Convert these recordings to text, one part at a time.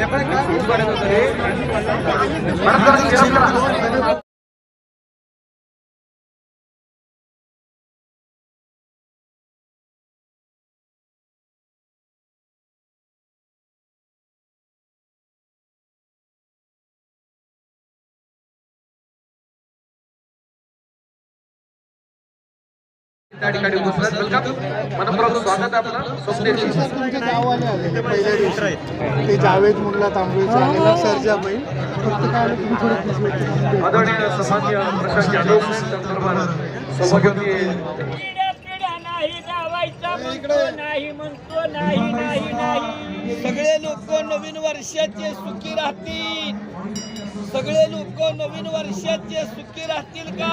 చెప్పండి त्या ठिकाणी. वेलकम मनपूर्वक स्वागत आहे आपलं. स्वप्नील तुमचे गाववाले आले. ते पहिल्या दिवशी ते जावेद मुल्ला सरजाबाई थोडं. आदरणीय प्रशांत सौभाग्यवती नाही म्हणतो नाही नाही नाही सगळे लोक नवीन वर्षाचे सुखी राहतील. सगळे लोक नवीन वर्षाचे सुखी राहतील का?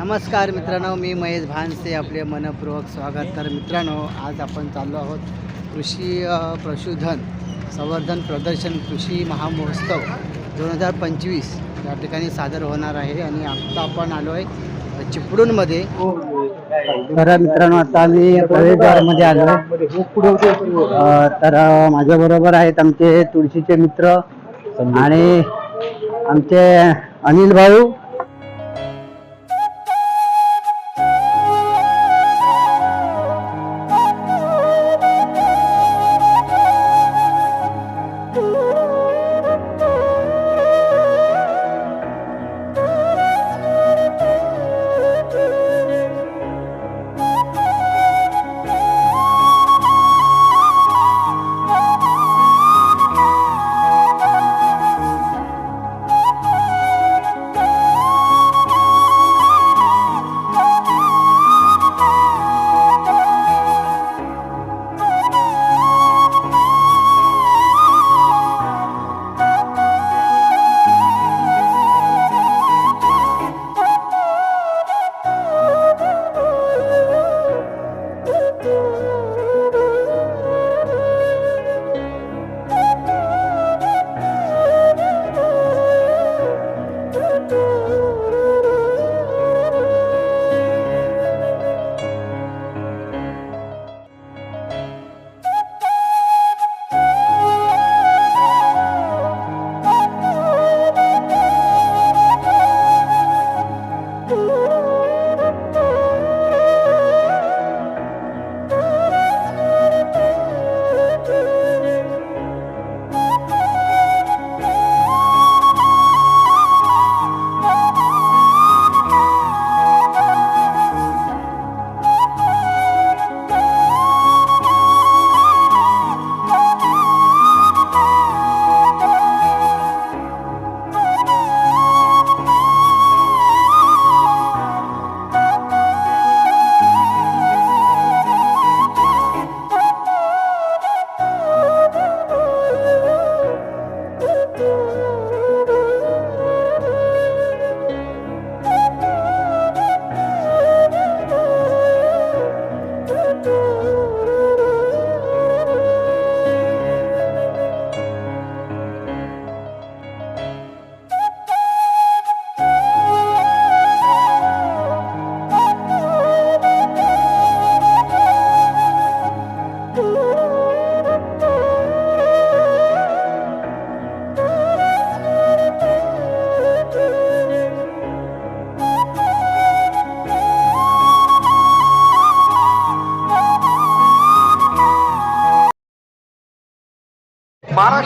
नमस्कार मित्रांनो मी महेश भानसे आपले मनपूर्वक स्वागत. तर मित्रांनो आज आपण चाललो आहोत कृषी पशुधन संवर्धन प्रदर्शन कृषी महामहोत्सव दोन हजार पंचवीस. या ठिकाणी सादर होणार आहे आणि आत्ता आपण आलो आहे चिपळूणमध्ये. तर मित्रांनो आता आम्ही प्रवेशद्वारामध्ये आलो तर माझ्याबरोबर आहेत आमचे तुळशीचे मित्र आणि आमचे अनिल भाऊ.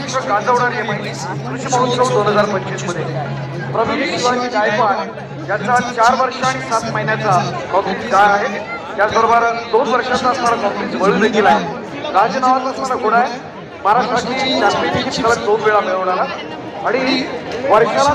महाराष्ट्र गाजवणारी कृषी महोत्सव दोन हजार पंचवीसमध्ये प्रवीण शिवाजी गायकवाड यांचा चार वर्ष आणि सात महिन्याचा कॉंग्रेस काळ आहे. त्याचबरोबर दोन वर्षाचा असणारा कॉंग्रेस वळू देखील आहे. राजनावाचा असणारा गुण आहे. महाराष्ट्राची चॅम्पियनशिप सलग दोन वेळा मिळवणारा. आणि वर्षाला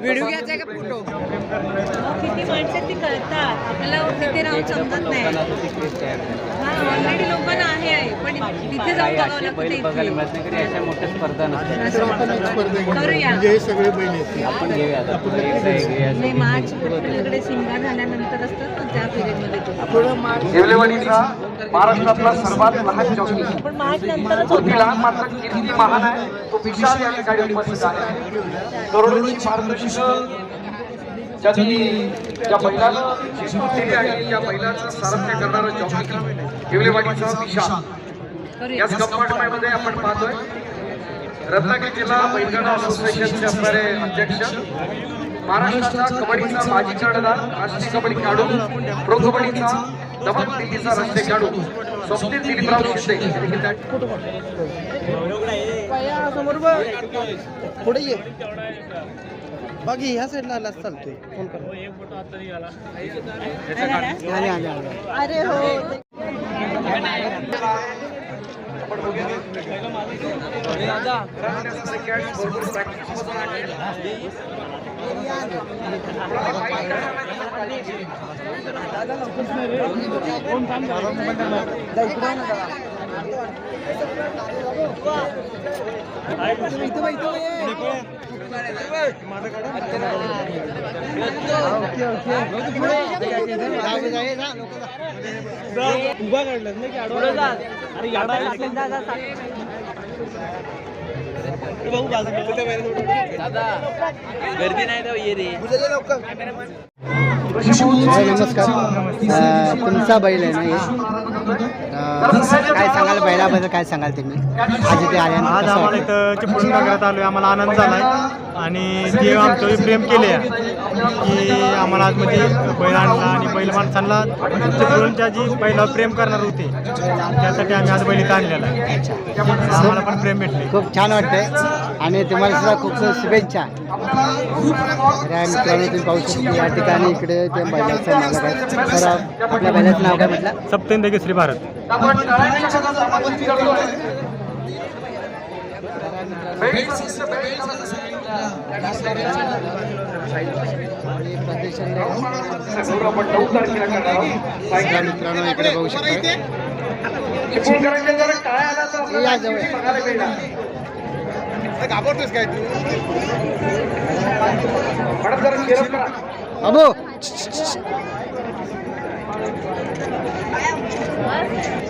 व्हिडिओ घ्यायचा का फोटो? किती माणसं ती कळतात आपल्याला तिथे राहून समजत नाही. हा ऑलरेडी लोकांना आहे आहे. पण तिथे जाऊन बघावं लागतं. आपण एक स्पर्धा. म्हणजे हे सगळे बैल येतील नाही मार्च आपल्याकडे शिंगा झाल्यानंतर असतात ना त्या येवलेवाडीचा महाराष्ट्रातला सर्वात लहान चौकी पण मार्च नंतरच होती लहान मात्र किती महान आहे तो विशाल या ठिकाणी उपस्थित आहे. करोडोची पारदर्शक ज्यांनी ज्या आहे त्या बैलाचं सारथ्य करणारं जॉकी येवलेवाडीचा विशाल याच कंपार्टमेंटमध्ये आपण पाहतोय. रत्नागिरी जिल्हा बैलगाडा असोसिएशनचे असणारे अध्यक्ष. महाराष्ट्राचा कबड्डीचा माजी कर्णधार राष्ट्रीय कबड्डी खेळाडू प्रो कबड्डीचा दमन दिल्लीचा राष्ट्रीय खेळाडू स्वप्नील दिलीपराव शिंदे. हे देखील त्या- पुढे ये. बाकी ह्या साईडला आला चालतोय फ़ोन कर. आले आले आले. अरे हो. घरामध्ये उभा काढलं भरपूर practice मधून आले. जाऊ दे, जा, लोकं जा. नमस्कार तुमचा बैल आहे ना काय सांगाल? बैलाबद्दल काय सांगाल तुम्ही? आज इथे आज आम्हाला? इथं चिपळूण नगरात आलोय. आम्हाला आनंद झालाय. आणि जे आमचं प्रेम केले की आम्हाला आज म्हणजे बैल आणला आणि बैल माणसांना चिपळूणच्या जी बैलावर प्रेम करणार होते त्यासाठी आम्ही आज बैल इथं आणलेला आहे. आम्हाला पण प्रेम भेटले खूप छान वाटतंय. आणि तुम्हाला सुद्धा खूप खूप शुभेच्छा. तर या मित्रांनो तुम्ही पाहू शकता या ठिकाणी इकडे ते बैलाचं नाव काय? तर आपल्या बैलाचं नाव काय म्हटलं? सप्तेंद्र केसरी भारत. आपण मित्रांनो इकडे पाहू शकता चिपळूणकरांच्या जर टाळ्या आल्या तर आपल्याला या जवळ. ऍक्टिव्हिटी बघायला मिळणार मॅडम जरा cheer up करा अबो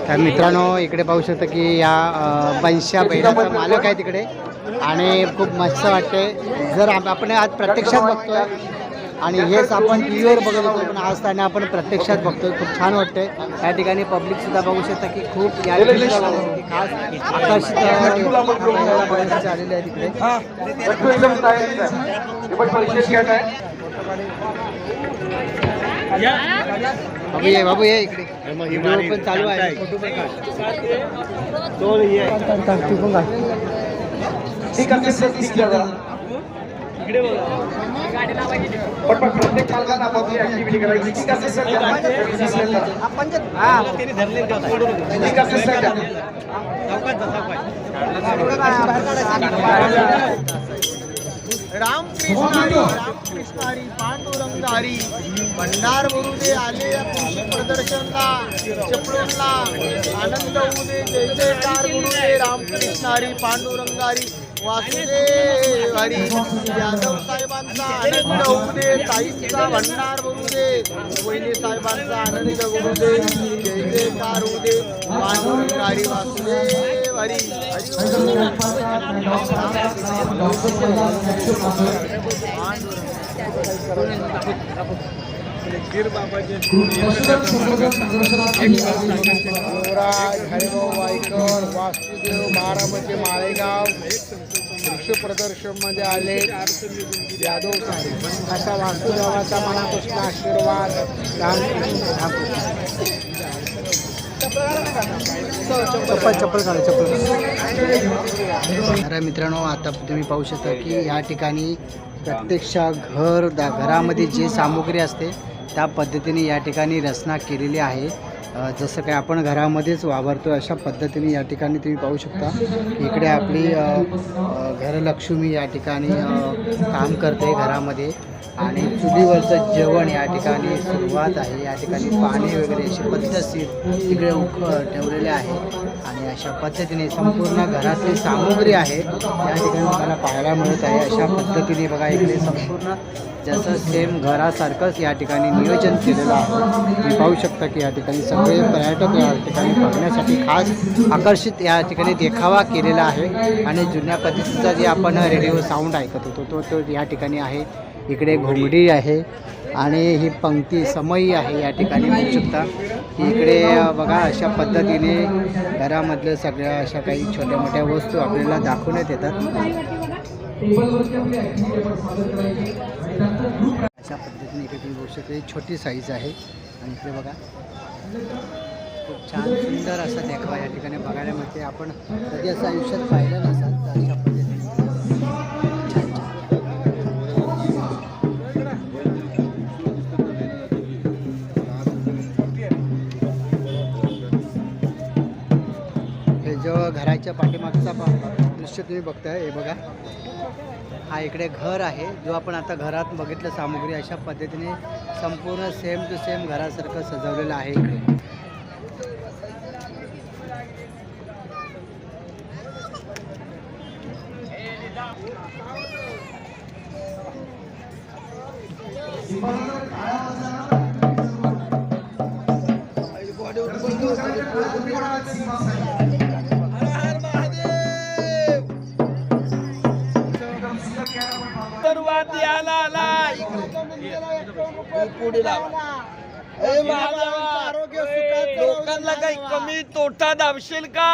तर मित्रांनो इकडे पाहू शकता की या बंशा बैलाचा मालक आहे तिकडे. आणि खूप मस्त वाटते जर आपण आज प्रत्यक्षात बघतोय आणि हेच आपण टी व्हीवर बघत होतो पण आज त्याने आपण प्रत्यक्षात बघतोय. खूप छान वाटतंय. या ठिकाणी पब्लिक सुद्धा बघू शकता की खूप या ठिकाणी खास आकर्षित आलेले आहे तिकडे. आहे आहे बाबू ये बाबू ये इकडे. व्हिडिओ पण चालू आहे. फोटो पण काढ. ठीक प्रत्येक आपापली ऍक्टिव्हिटी करायची. असेल सर. ठीक असेल द्या. रामकृष्णारी रामकृष्णारी पांडुरंगारी. भंडार दे आले या कृषी प्रदर्शनला चिपळूणला आनंद उदे दे जय जयकार गुरुदे दे रामकृष्णारी पांडुरंगारी. वासुदेव हरी यादव साहेबांचा आनंद होऊ दे भंडार भरू दे वहिनी साहेबांचा आनंद होऊ दे जय जयकार होऊ दे पांडुरंगारी वासुदेव. हरी वाईकर वासुदेव बारामती माळेगाव वृक्ष प्रदर्शनमध्ये आले यादव साहेब असा वासुदेवाचा मनापासून आशीर्वाद रामकृष्ण चप्पल चप्पल काढा चप्पल तर मित्रांनो आता तुम्ही पाहू शकता की या ठिकाणी प्रत्यक्ष घर दा घरामध्ये जे सामुग्री असते त्या पद्धतीने या ठिकाणी रचना केलेली आहे. जसं काय आपण घरामध्येच वावरतो अशा पद्धतीने या ठिकाणी तुम्ही पाहू शकता इकडे आपली घरलक्ष्मी या ठिकाणी काम करते घरामध्ये. आणि चुलीवरचं जेवण या ठिकाणी सुरुवात आहे. या ठिकाणी पाणी वगैरे अशी पद्धतशीर तिकडे उख ठेवलेले आहे. आणि अशा पद्धतीने संपूर्ण घरातली सामुग्री आहे. या ठिकाणी तुम्हाला पाहायला मिळत आहे. अशा पद्धतीने बघा इकडे संपूर्ण जसं सेम घरासारखंच या ठिकाणी नियोजन केलेलं आहे. तुम्ही पाहू शकता की या ठिकाणी सगळे पर्यटक या ठिकाणी बघण्यासाठी खास आकर्षित या ठिकाणी देखावा केलेला आहे. आणि जुन्या पद्धतीचा जे आपण रेडिओ साऊंड ऐकत होतो तो तो या ठिकाणी आहे. इकडे घोंगडी आहे आणि ही पंक्ती समयी आहे या ठिकाणी बघू शकता की इकडे बघा अशा पद्धतीने घरामधल्या सगळ्या अशा काही छोट्या मोठ्या वस्तू आपल्याला दाखवण्यात येतात. अशा पद्धतीने इकडे तुम्ही बघू शकता छोटी साईज आहे. आणि इकडे बघा खूप छान सुंदर असा देखावा या ठिकाणी बघायला मिळते आपण कधी असं आयुष्यात पाहिलं नसाल तर अशा घराच्या पाठीमागचा दृश्य तुम्ही बघताय हे बघा. हा इकडे घर आहे. जो आपण आता घरात बघितलं सामुग्री अशा पद्धतीने संपूर्ण सेम टू सेम घरासारखं सजवलेलं आहे इकडे. पुढे लावा. ए महादेवा आरोग्य सुखाचं लोकांना काही कमी तोटा दाबशील का?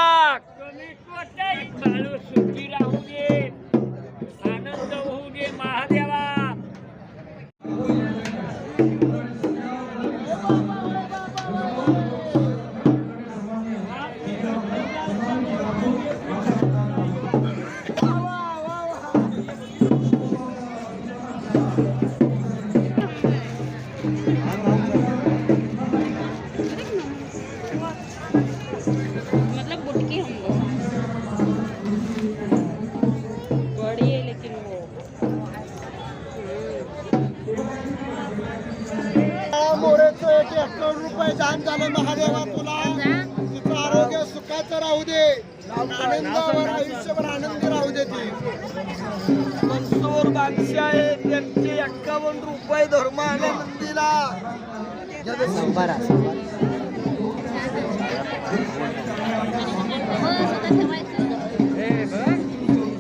संभारा संभारा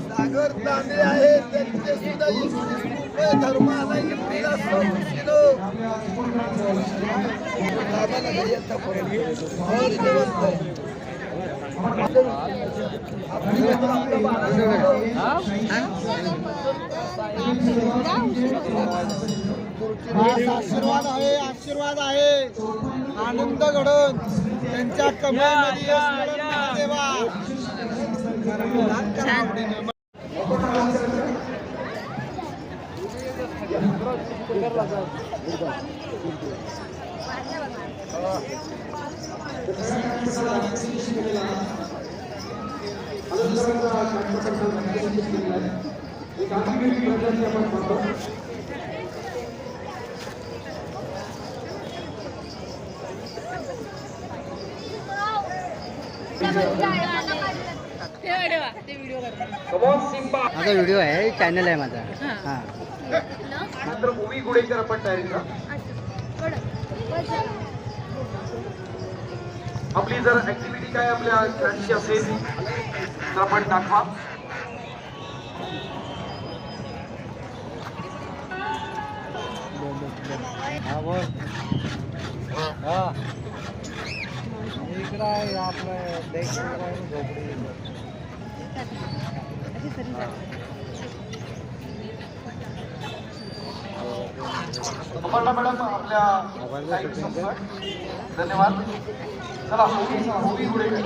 सागर आज आशीर्वाद आहे आशीर्वाद आहे. आनंद घडून त्यांच्या कमाईमध्ये यश माझा व्हिडिओ आहे चॅनल आहे माझा. हां. नंतर ओवी गुडेकर आपण तयारीचा आपली जर ऍक्टिव्हिटी काय आपल्या असेल तर आपण दाखवा. अपर्णा मॅडम आपल्या साईड संपतोय. धन्यवाद. चला ओवी ओवी गुडेकर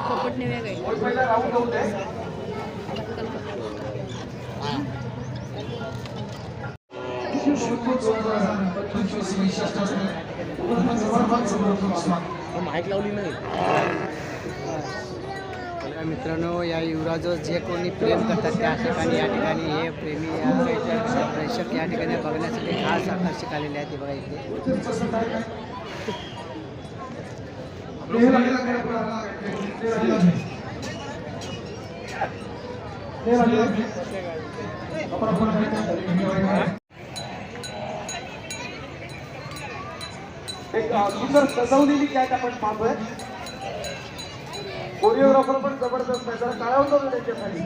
पोपट नेऊया गाई ओवी पहिला राऊंड होते पटकन कर. बघा मित्रांनो या युवराजवर जे कोणी प्रेम करतात त्या ठिकाणी या ठिकाणी हे प्रेमी या प्रेक्षक या ठिकाणी बघण्यासाठी खास आकर्षक आलेले आहेत बघा इथे एक सुंदर सजवलेली कॅट आपण पाहतोय. कोरिओग्राफर पण जबरदस्त आहे. जरा काय होतो त्याच्यासाठी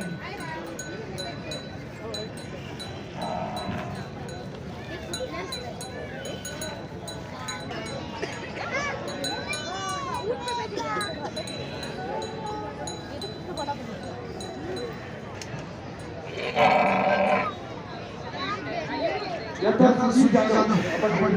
याचा सीसी जागा आपण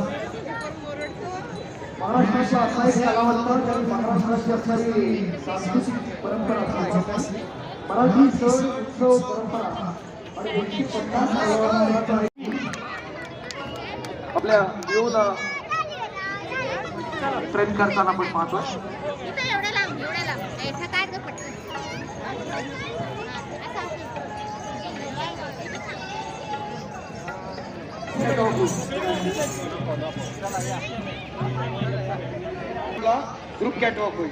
किती कांड वाजतात महाराष्ट्राचा असणारी सांस्कृतिक परंपरा. मराठी सण उत्सव परंपरा आणि एकशे पन्नास आपल्या येऊन ट्रेन करताना आपण पाहतोय इथं एवढं ग्रुप कॅटवॉक होईल.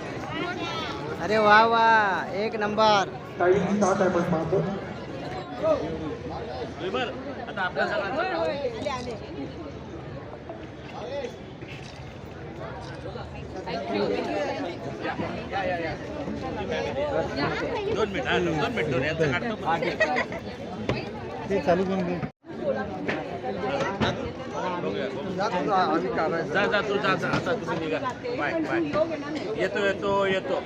अरे वा वा. एक नंबर. टाइमिंग स्टार्ट आहे आपण पाहतो ते चालू करून दे. जा जा तू जा जा. आता तुम्ही निघा. Bye bye. येतो येतो येतो.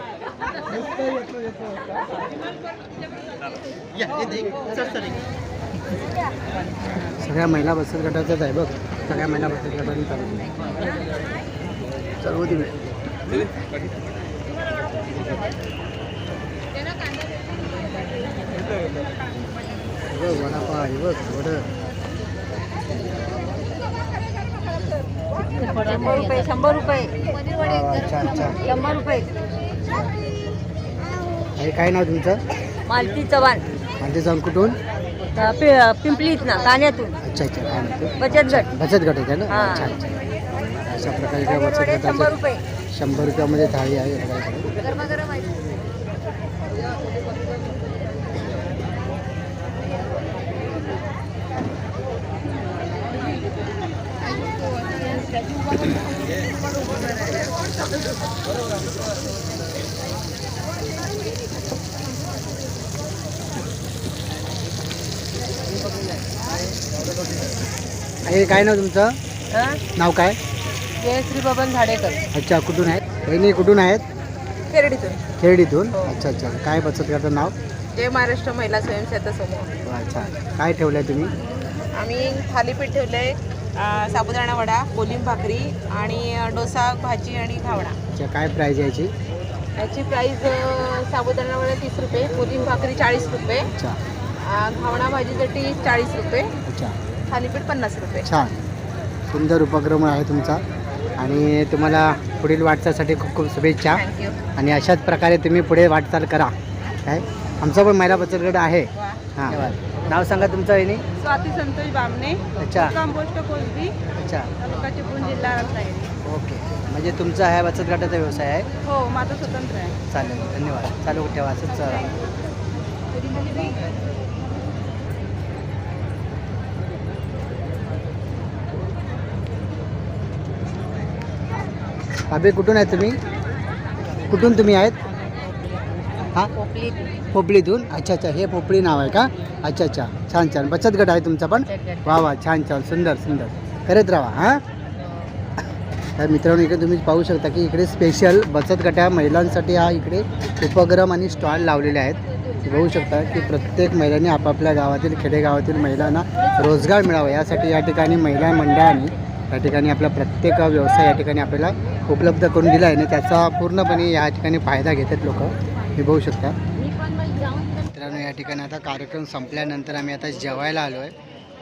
सगळ्या महिला बचत गटाच्याच आहे बघ. सगळ्या महिला बचत गटाने चालू चालू हे बघ वडापाव हे बघ वडं. शंभर रुपये शंभर रुपये छान छान शंभर रुपये हे काय नाव तुमचं? मालती चव्हाण. माझे जाऊन कुठून? अ, पि- पिंपलीत ना ठाण्यातून अच्छा अच्छा काय म्हणते बचत गट. बचत गट ना हां. अच्छा अच्छा. अशा प्रकारे त्या बचत शंभर रुपये. शंभर रुपयामध्ये थाळी. गरमागरम आहे. हे काय नाव तुमचं? नाव काय? जयश्री बबन झाडेकर. अच्छा कुठून आहेत? बहिणी कुठून आहेत? खेरडीतून. खेरडीतून? अच्छा अच्छा. काय बचत गटाचं नाव? जय महाराष्ट्र महिला स्वयंसेवक समूह अच्छा. काय ठेवलं आहे तुम्ही? आम्ही थालीपीठ ठेवलंय साबुदाणा वडा कोलिंब भाकरी आणि डोसा भाजी आणि घावणा अच्छा काय प्राईज यायची? याची प्राईस साबुदाणा वडा तीस रुपये कोलिंब भाकरी चाळीस रुपये अच्छा. अ, घावणा भाजीसाठी चाळीस रुपये अच्छा. थालीपीठ पन्नास रुपये. छान. सुंदर उपक्रम आहे तुमचा. आणि तुम्हाला पुढील वाटचालीसाठी खूप खूप शुभेच्छा. थँक्यू आणि अशाच प्रकारे तुम्ही पुढे वाटचाल करा. काय? आमचा पण महिला बचत गट आहे. हां. नाव सांगा तुमचं वहिनी स्वाती संतोष बामणे अच्छा. कंपोस्ट कोलबी अच्छा. तालुका चिपळूण जिल्हा रत्नागिरी ओके. म्हणजे तुमचा हा बचत गटाचा व्यवसाय आहे? हो माझं स्वतंत्र आहे. चालेल धन्यवाद. चालू ठेवा असंच. अबे कुठून आहे तुम्ही? कुठून तुम्ही आहेत? हां? पोपलीतून अच्छा अच्छा हे पोपळी नाव आहे का? अच्छा अच्छा छान छान. बचत गट आहे तुमचा पण? वा वा छान छान. सुंदर सुंदर. करत राहा हां? तर मित्रांनो इकडे तुम्ही पाहू शकता की इकडे स्पेशल बचत गटा महिलांसाठी हा इकडे उपक्रम आणि स्टॉल लावलेले आहेत. बघू शकता की प्रत्येक महिलांनी आपापल्या गावातील खेडेगावातील महिलांना रोजगार मिळावा. यासाठी या ठिकाणी महिला मंडळाने या ठिकाणी आपला प्रत्येक व्यवसाय या ठिकाणी आपल्याला उपलब्ध करून दिला आहे. आणि त्याचा पूर्णपणे या ठिकाणी फायदा घेतात लोक. हे बघू शकता मित्रांनो या ठिकाणी आता कार्यक्रम संपल्यानंतर आम्ही आता जेवायला आलो आहे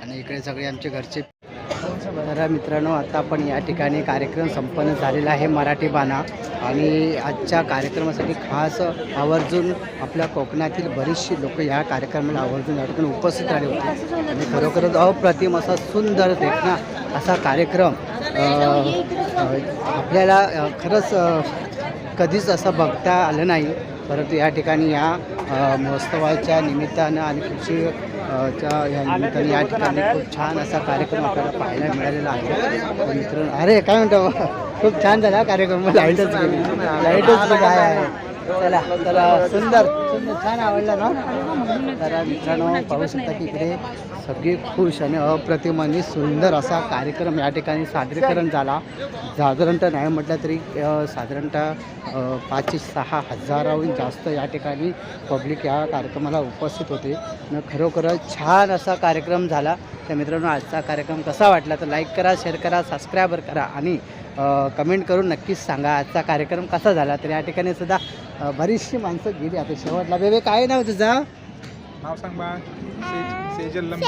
आणि इकडे सगळे आमचे घरचे. तर मित्रांनो आता आपण या ठिकाणी कार्यक्रम संपन्न झालेला आहे मराठी बाणा. आणि आजच्या कार्यक्रमासाठी खास आवर्जून आपल्या कोकणातील बरीचशी लोक या कार्यक्रमाला आवर्जून या ठिकाणी उपस्थित राहिले होते. आणि खरोखरच अप्रतिम असा सुंदर देखना असा कार्यक्रम आपल्याला खरंच कधीच असं बघता आलं नाही. परंतु या ठिकाणी या महोत्सवाच्या निमित्तानं आणि कृषी च्या या निमित्ताने या ठिकाणी खूप छान असा कार्यक्रम आपल्याला पाहायला मिळालेला आहे. मित्रांनो अरे काय म्हणतो? खूप छान झाला कार्यक्रम. लाईटच लाईटच काय आहे आहे. चला तर सुंदर सुंदर छान आवडला ना तर मित्रांनो पाहू शकता की इकडे सगळे खुश आणि अप्रतिम आणि सुंदर असा कार्यक्रम या ठिकाणी सादरीकरण झाला. साधारणतः नाही म्हटलं तरी साधारणतः पाचशे सहा हजाराहून जास्त या ठिकाणी पब्लिक या कार्यक्रमाला उपस्थित होते. न खरोखरच छान असा कार्यक्रम झाला. तर मित्रांनो आजचा कार्यक्रम कसा वाटला तर लाईक करा शेअर करा सबस्क्रायबर करा आणि कमेंट करून नक्कीच सांगा आजचा कार्यक्रम कसा झाला. तर या ठिकाणी सुद्धा बरीचशी माणसं गेली. आता शेवटला बेबे काय नाव तुझा? नाव सांग बा. सेजल लंबे.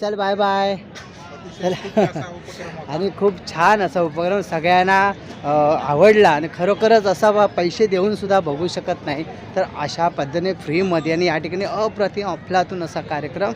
चल बाय बाय चला. आणि खूप छान असा उपक्रम सगळ्यांना आवडला. आणि खरोखरच असा बा पैसे देऊन सुद्धा बघू शकत नाही. तर अशा पद्धतीने फ्रीमध्ये आणि या ठिकाणी अप्रतिम अफलातून असा कार्यक्रम